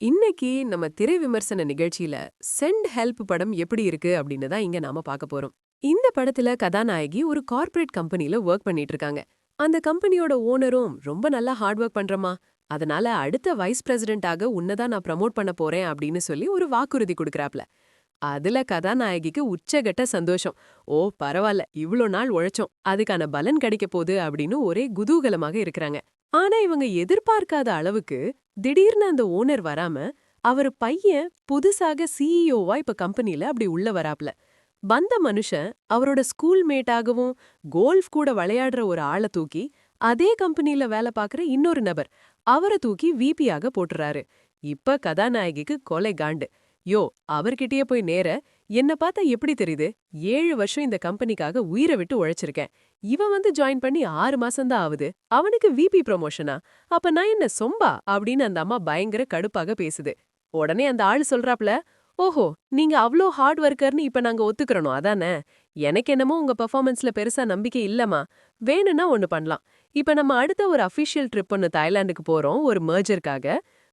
இன்னைக்கு நம்ம திரை விமர்சன நிகழ்ச்சியில சென்ட் ஹெல்ப் படம் எப்படி இருக்கு அப்படின்னு தான் இங்க நாம பார்க்க போறோம். இந்த படத்துல கதாநாயகி ஒரு கார்ப்பரேட் கம்பெனில ஒர்க் பண்ணிட்டு இருக்காங்க. அந்த கம்பெனியோட ஓனரும் ரொம்ப நல்லா ஹார்ட் ஒர்க் பண்றமா அதனால அடுத்த வைஸ் பிரசிடென்டாக உன்னதான் நான் ப்ரமோட் பண்ண போறேன் அப்படின்னு சொல்லி ஒரு வாக்குறுதி கொடுக்கறாப்ல. அதுல கதாநாயகிக்கு உச்சகட்ட சந்தோஷம். ஓ பரவாயில்ல இவ்ளோ நாள் உழைச்சோம். அதுக்கான பலன் கிடைக்க போகுது அப்படின்னு ஒரே குதூகலமாக இருக்கிறாங்க. ஆனா இவங்க எதிர்பார்க்காத அளவுக்கு திடீர்னு அந்த ஓனர் வராம அவர் பையன் புதுசாக சிஇஓவா இப்ப கம்பெனில அப்படி உள்ள வராப்ல. வந்த மனுஷன் அவரோட ஸ்கூல் மேட்டாகவும் கோல்ஃப் கூட விளையாடுற ஒரு ஆளை தூக்கி அதே கம்பெனில வேலை பார்க்குற இன்னொரு நபர் அவரை தூக்கி விபியாக போட்டுறாரு. இப்ப கதாநாயகிக்கு கொலை காண்டு. யோ அவர்கிட்டயே போய் நேர என்ன பார்த்தா எப்படி தெரியுது? ஏழு வருஷம் இந்த கம்பெனிக்காக உயிரை விட்டு உழைச்சிருக்கேன். இவன் வந்து ஜாயின் பண்ணி ஆறு மாசம்தான் ஆகுது. அவனுக்கு விபி ப்ரொமோஷனா அப்ப நான் என்ன சொம்பா? அப்படின்னு அந்த அம்மா பயங்கர கடுப்பாக பேசுது. உடனே அந்த ஆள் சொல்றாப்ல ஓஹோ நீங்க அவ்ளோ ஹார்ட் ஒர்க்கர்னு இப்ப நாங்க ஒத்துக்கிறணும் அதானே? எனக்கு என்னமோ உங்க பெர்ஃபார்மன்ஸ்ல பெருசா நம்பிக்கை இல்லமா வேணும்னா ஒன்னு பண்ணலாம். இப்ப நம்ம அடுத்த ஒரு அஃபிஷியல் ட்ரிப் ஒன்னு தாய்லாந்துக்கு போறோம் ஒரு மர்ஜருக்காக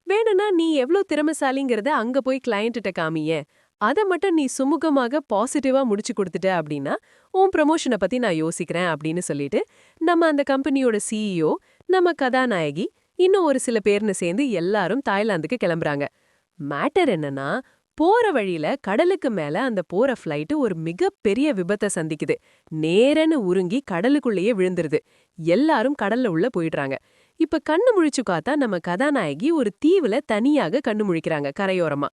வேணும்னா நீ எவ்ளோ திறமைசாலிங்கிறத அங்க போய் கிளையண்ட்ட காமியே அத மட்டும் நீ சுமூகமாக பாசிட்டிவா முடிச்சு கொடுத்துட்ட அப்படின்னா உன் ப்ரமோஷனை பத்தி நான் யோசிக்கிறேன் அப்படின்னு சொல்லிட்டு நம்ம அந்த கம்பெனியோட சிஇஓ நம்ம கதாநாயகி இன்னும் ஒரு சில பேர்னு சேர்ந்து எல்லாரும் தாய்லாந்துக்கு கிளம்புறாங்க. மேட்டர் என்னன்னா போற வழியில கடலுக்கு மேல அந்த போற ஃப்ளைட்டு ஒரு மிகப்பெரிய விபத்தை சந்திக்குது. நேரன்னு உருங்கி கடலுக்குள்ளேயே விழுந்துருது. எல்லாரும் கடல்ல உள்ள போயிடுறாங்க. இப்ப கண்ணு முழிச்சு காத்தா நம்ம கதாநாயகி ஒரு தீவுல தனியாக கண்ணு முழிக்கிறாங்க கரையோரமா.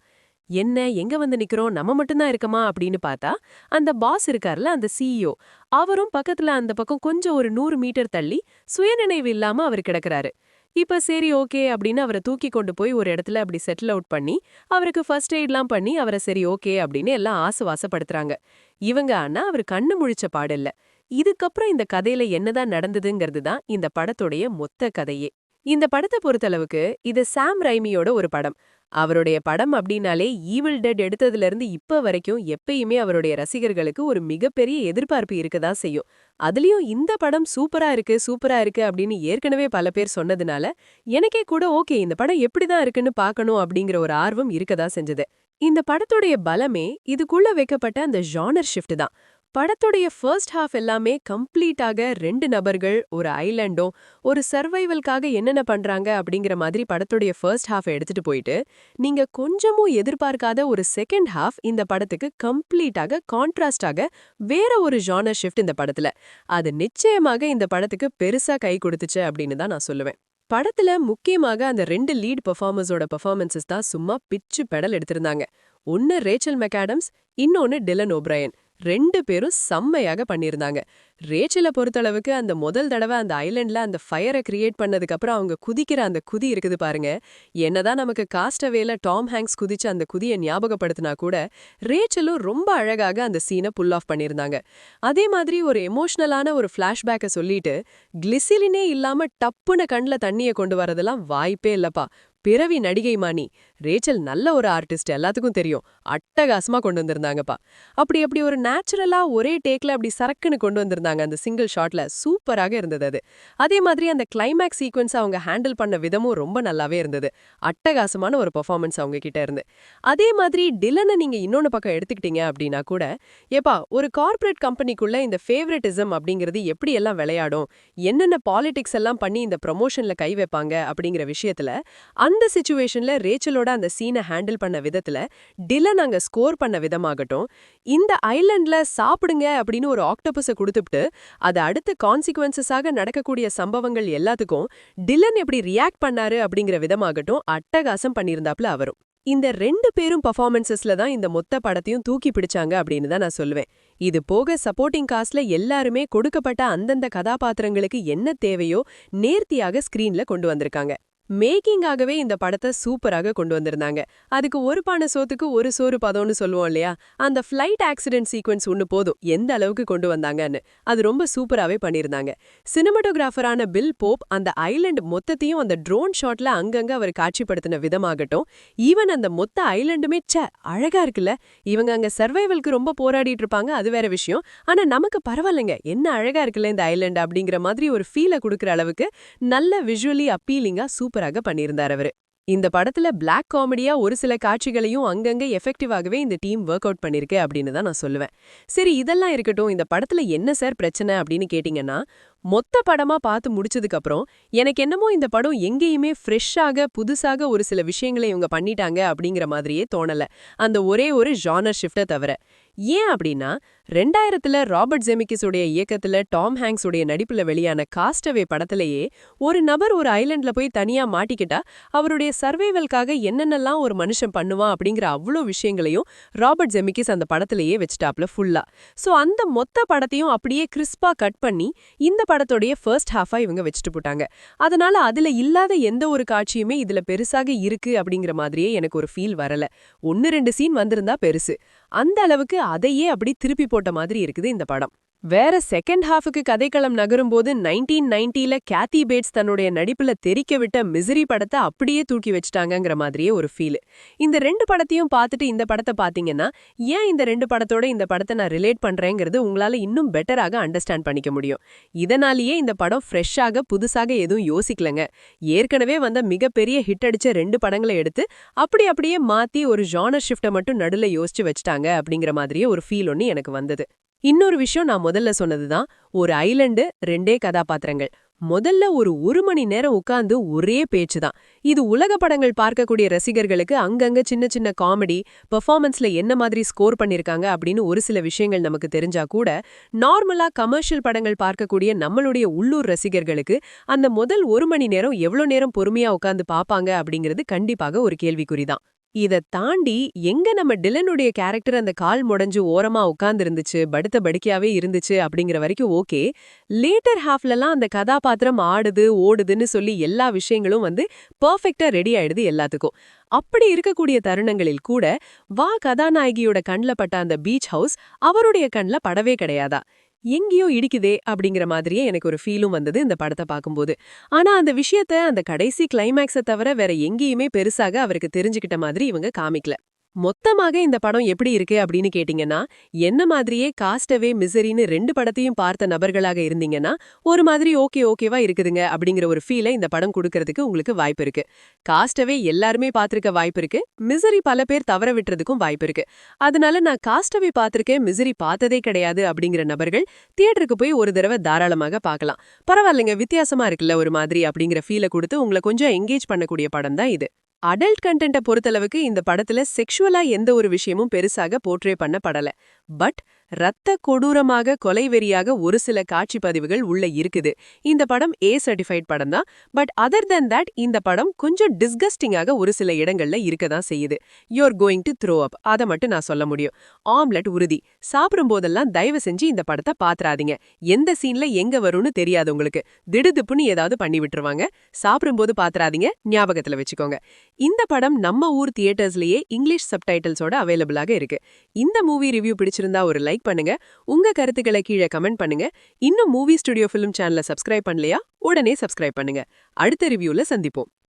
என்ன எங்க வந்து நிக்கிறோம் நம்ம மட்டும்தான் இருக்கமா அப்படின்னு பார்த்தா அந்த பாஸ் இருக்கார்ல அந்த சிஇஓ அவரும் பக்கத்துல அந்த பக்கம் கொஞ்சம் ஒரு நூறு மீட்டர் தள்ளி சுயநினைவு இல்லாம அவர் கிடக்குறாரு. இப்ப சரி ஓகே அப்படின்னு அவரை தூக்கி கொண்டு போய் ஒரு இடத்துல அப்படி செட்டில் அவுட் பண்ணி அவருக்கு ஃபர்ஸ்ட் எய்ட்லாம் பண்ணி அவரை சரி ஓகே அப்படின்னு எல்லாம் ஆசுவாசப்படுத்துறாங்க. இவங்க ஆனா அவர் கண்ணு முழிச்ச பாடல்ல இதுக்கப்புறம் இந்த கதையில என்னதான் நடந்ததுங்கிறது தான் இந்த படத்துடைய மொத்த கதையே. இந்த படத்தை பொறுத்தளவுக்கு இது சாம் ரைமியோட ஒரு படம். அவருடைய படம் அப்படின்னாலே ஈவில் டெட் எடுத்ததுல இருந்து இப்ப வரைக்கும் எப்பயுமே அவருடைய ரசிகர்களுக்கு ஒரு மிகப்பெரிய எதிர்பார்ப்பு இருக்கதான் செய்யும். அதுலயும் இந்த படம் சூப்பரா இருக்கு சூப்பரா இருக்கு அப்படின்னு ஏற்கனவே பல பேர் சொன்னதுனால எனக்கே கூட ஓகே இந்த படம் எப்படி தான் இருக்குன்னு பார்க்கணும் அப்படிங்கிற ஒரு ஆர்வம் இருக்கதா செஞ்சது. இந்த படத்துடைய பலமே இதுக்குள்ள வைக்கப்பட்ட அந்த ஜானர் ஷிஃப்ட் தான். படத்துடைய ஃபர்ஸ்ட் ஹாஃப் எல்லாமே கம்ப்ளீட்டாக ரெண்டு நபர்கள் ஒரு ஐலண்டும் ஒரு சர்வைவல்காக என்னென்ன பண்றாங்க அப்படிங்கிற மாதிரி படத்துடைய ஃபர்ஸ்ட் ஹாஃப் எடுத்துட்டு போயிட்டு நீங்க கொஞ்சமும் எதிர்பார்க்காத ஒரு செகண்ட் ஹாஃப் இந்த படத்துக்கு கம்ப்ளீட்டாக கான்ட்ராஸ்டாக வேற ஒரு ஜானர் ஷிஃப்ட் இந்த படத்துல. அது நிச்சயமாக இந்த படத்துக்கு பெருசா கை கொடுத்துச்சு அப்படின்னு தான் நான் சொல்லுவேன். படத்துல முக்கியமாக அந்த ரெண்டு லீட் பெர்ஃபார்மர்ஸோட பெர்ஃபார்மன்சஸ் தான் சும்மா பிச்சு பெடல் எடுத்திருந்தாங்க. ஒன்னு ரேச்சல் மெக்காடம்ஸ் இன்னொன்னு டிலன் ஓப்ரையன் ரெண்டு பேரும் செம்மையாக பண்ணியிருந்தாங்க. ரேச்சலை பொறுத்தளவுக்கு அந்த முதல் தடவை அந்த ஐலண்டில் அந்த ஃபயரை கிரியேட் பண்ணதுக்கு அப்புறம் அவங்க குதிக்கிற அந்த குதி இருக்குது பாருங்க. என்னதான் நமக்கு காஸ்டவேல டாம் ஹேங்ஸ் குதிச்சு அந்த குதியை ஞாபகப்படுத்தினா கூட ரேச்சலும் ரொம்ப அழகாக அந்த சீனை புல் ஆஃப் பண்ணியிருந்தாங்க. அதே மாதிரி ஒரு எமோஷனலான ஒரு ஃப்ளாஷ்பேக்கை சொல்லிட்டு கிளிசிலினே இல்லாம டப்புன கண்ணில் தண்ணியை கொண்டு வரதெல்லாம் வாய்ப்பே இல்லப்பா. பிறவி நடிகை மாணி. ரேச்சல் நல்ல ஒரு ஆர்டிஸ்ட் எல்லாத்துக்கும் தெரியும். அட்டகாசமா கொண்டு வந்திருந்தாங்கப்பா. அப்படி அப்படி ஒரு நேச்சுரலா ஒரே டேக்ல அப்படி சரக்குன்னு கொண்டு வந்திருந்தாங்க. அந்த சிங்கிள் ஷாட்ல சூப்பராக இருந்தது அது. அதே மாதிரி அந்த கிளைமேக்ஸ் சீக்வன்ஸ் அவங்க ஹேண்டில் பண்ண விதமும் ரொம்ப நல்லாவே இருந்தது. அட்டகாசமான ஒரு பெர்ஃபார்மன்ஸ் அவங்க கிட்ட இருந்து. அதே மாதிரி டிலனை நீங்க இன்னொன்னு பக்கம் எடுத்துக்கிட்டீங்க அப்படின்னா கூட ஏப்பா ஒரு கார்ப்பரேட் கம்பெனிக்குள்ள இந்த ஃபேவரட்டிசம் அப்படிங்கிறது எப்படி எல்லாம் விளையாடும்? என்னென்ன பாலிடிக்ஸ் எல்லாம் பண்ணி இந்த ப்ரொமோஷன்ல கை வைப்பாங்க அப்படிங்கிற விஷயத்துல அந்த சுச்சுவேஷன்ல ரேச்சலோட அந்த சீனை ஹேண்டில் பண்ண விதத்துல டிலன் அங்க ஸ்கோர் பண்ண விதமாகட்டும் இந்த ஐலண்ட்ல சாப்பிடுங்க அப்படின்னு ஒரு ஆக்டோபஸை கொடுத்துட்டு அது அடுத்த கான்சிக்வன்சஸாக நடக்கக்கூடிய சம்பவங்கள் எல்லாத்துக்கும் டிலன் எப்படி ரியாக்ட் பண்ணாரு அப்படிங்கிற விதமாகட்டும் அட்டகாசம் பண்ணியிருந்தாப்புல அவரும். இந்த ரெண்டு பேரும் பர்ஃபார்மன்சஸ்ல தான் இந்த மொத்த படத்தையும் தூக்கி பிடிச்சாங்க அப்படின்னு தான் நான் சொல்லுவேன். இது போக சப்போர்ட்டிங் காஸ்ட்ல எல்லாருமே கொடுக்கப்பட்ட அந்தந்த கதாபாத்திரங்களுக்கு என்ன தேவையோ நேர்த்தியாக ஸ்கிரீன்ல கொண்டு வந்திருக்காங்க. மேக்கிங்காகவே இந்த படத்தை சூப்பராக கொண்டு வந்திருந்தாங்க. அதுக்கு ஒரு பானை சோத்துக்கு ஒரு சோறு பதம்னு சொல்லுவோம் இல்லையா? அந்த ஃப்ளைட் ஆக்சிடென்ட் சீக்வன்ஸ் ஒன்று போதும். எந்த அளவுக்கு கொண்டு வந்தாங்கன்னு. அது ரொம்ப சூப்பராகவே பண்ணியிருந்தாங்க. சினிமட்டோகிராஃபரான பில் போப் அந்த ஐலண்ட் மொத்தத்தையும் அந்த ட்ரோன் ஷாட்ல அங்கங்க அவர் காட்சிப்படுத்தின விதமாகட்டும் ஈவன் அந்த மொத்த ஐலண்டுமே ச அழகா இருக்குல்ல. இவங்க அங்க சர்வைவல்க்கு ரொம்ப போராடிட்டு இருப்பாங்க அது வேற விஷயம். ஆனா நமக்கு பரவாயில்லைங்க. என்ன அழகா இருக்குல்ல இந்த ஐலண்ட் அப்படிங்கிற மாதிரி ஒரு ஃபீலை கொடுக்குற அளவுக்கு நல்ல விஷுவலி அப்பீலிங்கா சூப்பர் சூப்பராக பண்ணியிருந்தார் அவரு. இந்த படத்துல பிளாக் காமெடியா ஒரு சில காட்சிகளையும் அங்கங்க எஃபெக்டிவாகவே இந்த டீம் ஒர்க் அவுட் பண்ணிருக்கு அப்படின்னு தான் நான் சொல்லுவேன். சரி இதெல்லாம் இருக்கட்டும் இந்த படத்துல என்ன சார் பிரச்சனை அப்படின்னு கேட்டீங்கன்னா மொத்த படமா பார்த்து முடிச்சதுக்கு அப்புறம் எனக்கு என்னமோ இந்த படம் எங்கேயுமே ஃப்ரெஷ்ஷாக புதுசாக ஒரு சில விஷயங்களை இவங்க பண்ணிட்டாங்க அப்படிங்கிற மாதிரியே தோணல. அந்த ஒரே ஒரு ஜானர் ஷிஃப்டை தவிர. ஏன் அப்படின்னா ரெண்டாயிரத்துல ராபர்ட் ஜெமிக்கிஸ் உடைய இயக்கத்துல டாம் ஹேங்ஸ் உடைய நடிப்புல வெளியான காஸ்டவே படத்திலேயே ஒரு நபர் ஒரு ஐலண்ட்ல போய் தனியா மாட்டிக்கிட்டா அவருடைய சர்வைவல்காக என்னென்னலாம் ஒரு மனுஷன் பண்ணுவான் அப்படிங்கிற அவ்வளோ விஷயங்களையும் ராபர்ட் ஜெமிக்கிஸ் அந்த படத்திலேயே வச்சுட்டாப்ல ஃபுல்லா சோ அந்த மொத்த படத்தையும் அப்படியே கிறிஸ்பா கட் பண்ணி இந்த படத்தோடைய ஃபர்ஸ்ட் ஹாஃபா இவங்க வச்சுட்டு போட்டாங்க. அதனால அதுல இல்லாத எந்த ஒரு காட்சியுமே இதுல பெருசாக இருக்கு அப்படிங்கிற மாதிரியே எனக்கு ஒரு ஃபீல் வரல. ஒன்னு ரெண்டு சீன் வந்திருந்தா பெருசு. அந்த அளவுக்கு அதையே அப்படி திருப்பி போட்ட மாதிரி இருக்குது இந்த படம். வேற செகண்ட் ஹாஃபுக்கு கதைக்களம் நகரும்போது நைன்டீன் நைன்டில கேத்தி பேட்ஸ் தன்னுடைய நடிப்புல தெரிக்க விட்ட மிசிரி படத்தை அப்படியே தூக்கி வச்சிட்டாங்கிற மாதிரியே ஒரு ஃபீல் இந்த ரெண்டு படத்தையும் பார்த்துட்டு இந்த படத்தை பாத்தீங்கன்னா ஏன் இந்த ரெண்டு படத்தோட இந்த படத்தை நான் ரிலேட் பண்றேங்கிறது உங்களால இன்னும் பெட்டராக அண்டர்ஸ்டாண்ட் பண்ணிக்க முடியும். இதனாலேயே இந்த படம் ஃப்ரெஷ்ஷாக புதுசாக எதுவும் யோசிக்கலங்க. ஏற்கனவே வந்த மிகப்பெரிய ஹிட் அடிச்ச ரெண்டு படங்களை எடுத்து அப்படி அப்படியே மாத்தி ஒரு ஜானர் ஷிஃப்டை மட்டும் நடுல யோசிச்சு வச்சிட்டாங்க அப்படிங்கிற மாதிரியே ஒரு ஃபீல் ஒன்னு எனக்கு வந்தது. இன்னொரு விஷயம் நான் முதல்ல சொன்னதுதான் ஒரு ஐலண்டு ரெண்டே கதாபாத்திரங்கள். முதல்ல ஒரு ஒரு மணி நேரம் உட்கார்ந்து ஒரே பேச்சு தான் இது உலக படங்கள் பார்க்கக்கூடிய ரசிகர்களுக்கு அங்கங்க சின்ன சின்ன காமெடி பெர்ஃபார்மன்ஸ்ல என்ன மாதிரி ஸ்கோர் பண்ணிருக்காங்க அப்படின்னு ஒரு சில விஷயங்கள் நமக்கு தெரிஞ்சா கூட நார்மலா கமர்ஷியல் படங்கள் பார்க்கக்கூடிய நம்மளுடைய உள்ளூர் ரசிகர்களுக்கு அந்த முதல் ஒரு மணி நேரம் எவ்வளவு நேரம் பொறுமையா உட்காந்து பார்ப்பாங்க அப்படிங்கிறது கண்டிப்பாக ஒரு கேள்விக்குறிதான். இத தாண்டி எங்க நம்ம டிலனுடைய கேரக்டர் அந்த கால் முடஞ்சு ஓரமா உட்கார்ந்து இருந்துச்சு படுத்த படுக்கையாவே இருந்துச்சு அப்படிங்கிற வரைக்கும் ஓகே. லேட்டர் ஹாஃப்லலாம் அந்த கதாபாத்திரம் ஆடுது ஓடுதுன்னு சொல்லி எல்லா விஷயங்களும் வந்து பர்ஃபெக்டா ரெடி ஆயிடுது எல்லாத்துக்கும். அப்படி இருக்கக்கூடிய தருணங்களில் கூட வா கதாநாயகியோட கண்ல பட்ட அந்த பீச் ஹவுஸ் அவருடைய கண்ல படவே கிடையாதா? எங்கேயோ இடிக்குதே அப்படிங்கிற மாதிரியே எனக்கு ஒரு ஃபீலும் வந்தது இந்த படத்தை பார்க்கும்போது. ஆனா அந்த விஷயத்த அந்த கடைசி கிளைமேக்ஸை தவிர வேற எங்கேயுமே பெருசாக அவருக்கு தெரிஞ்சுக்கிட்ட மாதிரி இவங்க காமிக்கல. மொத்தமாக இந்த படம் எப்படி இருக்கு அப்படின்னு கேட்டீங்கன்னா என்ன மாதிரியே காஸ்டவே மிசரின்னு ரெண்டு படத்தையும் பார்த்த நபர்களாக இருந்தீங்கன்னா ஒரு மாதிரி ஓகே ஓகேவா இருக்குதுங்க அப்படிங்கிற ஒரு ஃபீலை இந்த படம் கொடுக்கறதுக்கு உங்களுக்கு வாய்ப்பு இருக்கு. காஸ்டவே எல்லாருமே பார்த்திருக்க வாய்ப்பு இருக்கு. மிசரி பல பேர் தவற விட்டுறதுக்கும் வாய்ப்பு இருக்கு. அதனால நான் காஸ்டவே பார்த்திருக்கேன் மிசரி பார்த்ததே கிடையாது அப்படிங்கிற நபர்கள் தியேட்டருக்கு போய் ஒரு தடவை தாராளமாக பார்க்கலாம். பரவாயில்லைங்க வித்தியாசமா இருக்குல்ல ஒரு மாதிரி அப்படிங்கிற ஃபீலை கொடுத்து உங்களை கொஞ்சம் எங்கேஜ் பண்ணக்கூடிய படம் தான் இது. அடல்ட் கண்டென்ட்டை பொறுத்தளவுக்கு இந்த படத்துல செக்ஷுவலா எந்த ஒரு விஷயமும் பெருசாக போர்ட்ரே பண்ணப்படல. பட் ரத்த கொடூரமாக கொலைவெறியாக ஒரு சில காட்சி பதிவுகள் உள்ள இருக்குது. இந்த படம் ஏ சர்டிஃபைட் படம் தான் பட் அதர் தென் தட் இந்த படம் கொஞ்சம் டிஸ்கஸ்டிங்காக ஒரு சில இடங்கள்ல இருக்க தான் செய்யுது. You're going to throw up அதை மட்டும் நான் சொல்ல முடியும். ஆம்லெட் உறுதி. சாப்பிடும் போதெல்லாம் தயவு செஞ்சு இந்த படத்தை பாத்துறாதீங்க. எந்த சீன்ல எங்க வரும்னு தெரியாது உங்களுக்கு. திடுதிப்புன்னு ஏதாவது பண்ணி விட்டுருவாங்க. சாப்பிடும்போது பாத்துறாதீங்க. ஞாபகத்துல வச்சுக்கோங்க. இந்த படம் நம்ம ஊர் தியேட்டர்ஸ்லயே இங்கிலீஷ் சப்டைட்டில்ஸோட அவைலபிளாக இருக்கு. இந்த மூவி ரிவ்யூ பிடிச்சிருந்தா ஒரு லைக் பண்ணுங்க. உங்க கருத்துக்களை கீழே கமெண்ட் பண்ணுங்க. இன்னும் மூவி ஸ்டுடியோ ஃபிலிம் சேனலை சப்ஸ்கிரைப் பண்ணலையா? உடனே சப்ஸ்கிரைப் பண்ணுங்க. அடுத்த ரிவ்யூல சந்திப்போம்.